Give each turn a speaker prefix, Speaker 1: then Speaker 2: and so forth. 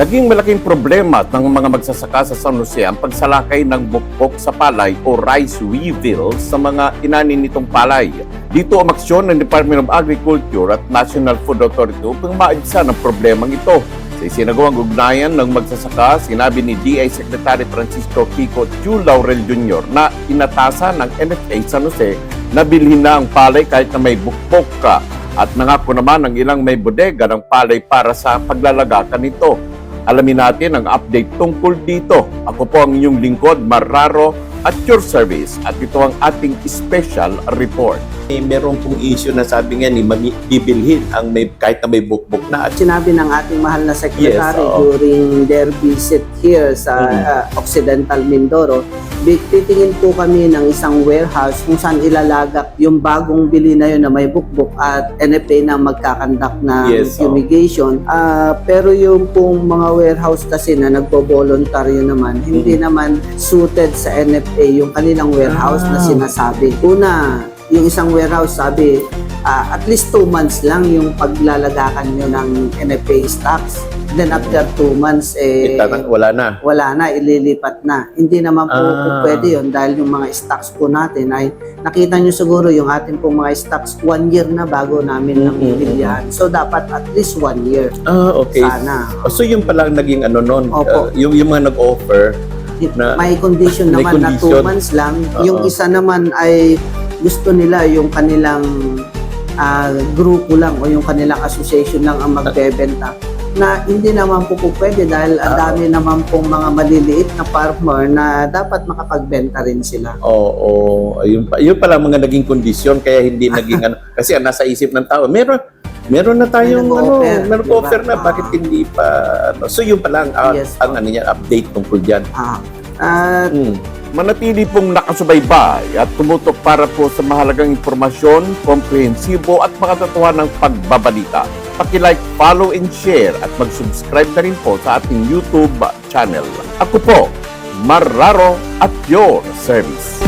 Speaker 1: Naging malaking problema ng mga magsasaka sa San Jose ang pagsalakay ng bukbok sa palay o rice weevil sa mga inanin nitong palay. Dito umaksyon ng Department of Agriculture at National Food Authority upang maayusan ang problemang ito. Sa isinagawang ugnayan ng magsasaka, sinabi ni DI Secretary Francisco Kiko Chu Laurel Jr. na inatasan ng NFA San Jose na bilhin na ang palay kahit na may bukbok ka at nangako naman ng ilang may bodega ng palay para sa paglalagakan nito. Alamin natin ang update tungkol dito. Ako po ang inyong lingkod, Marraro, at your service. At ito ang ating special report.
Speaker 2: Eh, meron pong issue na sabi nga ni mami, bibilhin ang may, kahit na may bukbok na. At
Speaker 3: sinabi ng ating mahal na secretary
Speaker 2: Yes, oo.
Speaker 3: during their visit here sa
Speaker 2: Mhm.
Speaker 3: uh, Occidental Mindoro, bi- titingin po kami ng isang warehouse kung saan ilalagak yung bagong bili na yun na may bukbok at NFA na magkakandak ng
Speaker 2: Yes, oo.
Speaker 3: fumigation. Ah, pero yung pong mga warehouse kasi na nagbo-voluntaryo naman, hindi
Speaker 2: Mhm.
Speaker 3: naman suited sa NFA yung kanilang warehouse na
Speaker 2: Ah.
Speaker 3: sinasabi. Una, yung isang warehouse sabi, ah, at least two months lang yung paglalagakan nyo ng NFA stocks. Then after two months, eh,
Speaker 2: Ita- wala na.
Speaker 3: wala na, ililipat na. Hindi naman po, po
Speaker 2: Ah.
Speaker 3: pwede yun dahil yung mga stocks po natin ay nakita nyo siguro yung ating pong mga stocks one year na bago namin lang
Speaker 2: Mm-mm.
Speaker 3: bibilyan. So dapat at least one year
Speaker 2: Ah, okay.
Speaker 3: sana.
Speaker 2: Oh, So yung pala ang naging ano nun,
Speaker 3: Opo.
Speaker 2: uh, yung, yung mga nag-offer, na-
Speaker 3: may condition
Speaker 2: may
Speaker 3: naman na two
Speaker 2: condition.
Speaker 3: months lang.
Speaker 2: Oo.
Speaker 3: Yung isa naman ay gusto nila yung kanilang ah, grupo lang o yung kanilang association lang ang magbebenta na hindi naman po po pwede dahil ang dami naman pong mga maliliit na farmer na dapat makapagbenta rin sila.
Speaker 2: oo, oh, yun, pa, yun pala mga naging kondisyon kaya hindi naging ano, kasi nasa isip ng tao, meron, meron na tayong
Speaker 3: May
Speaker 2: ano, meron
Speaker 3: diba?
Speaker 2: offer na,
Speaker 3: Ah.
Speaker 2: bakit hindi pa, ano. So yun pala ang, ah,
Speaker 3: Yes.
Speaker 2: ang ano yan, update tungkol dyan.
Speaker 3: Ah, at
Speaker 2: Hmm.
Speaker 1: Manatili pong nakasubaybay at tumutok para po sa mahalagang impormasyon, komprehensibo at makatatuhan ng pagbabalita. Paki-like, follow, and share at mag-subscribe na rin po sa ating YouTube channel. Ako po, Marraro at your service.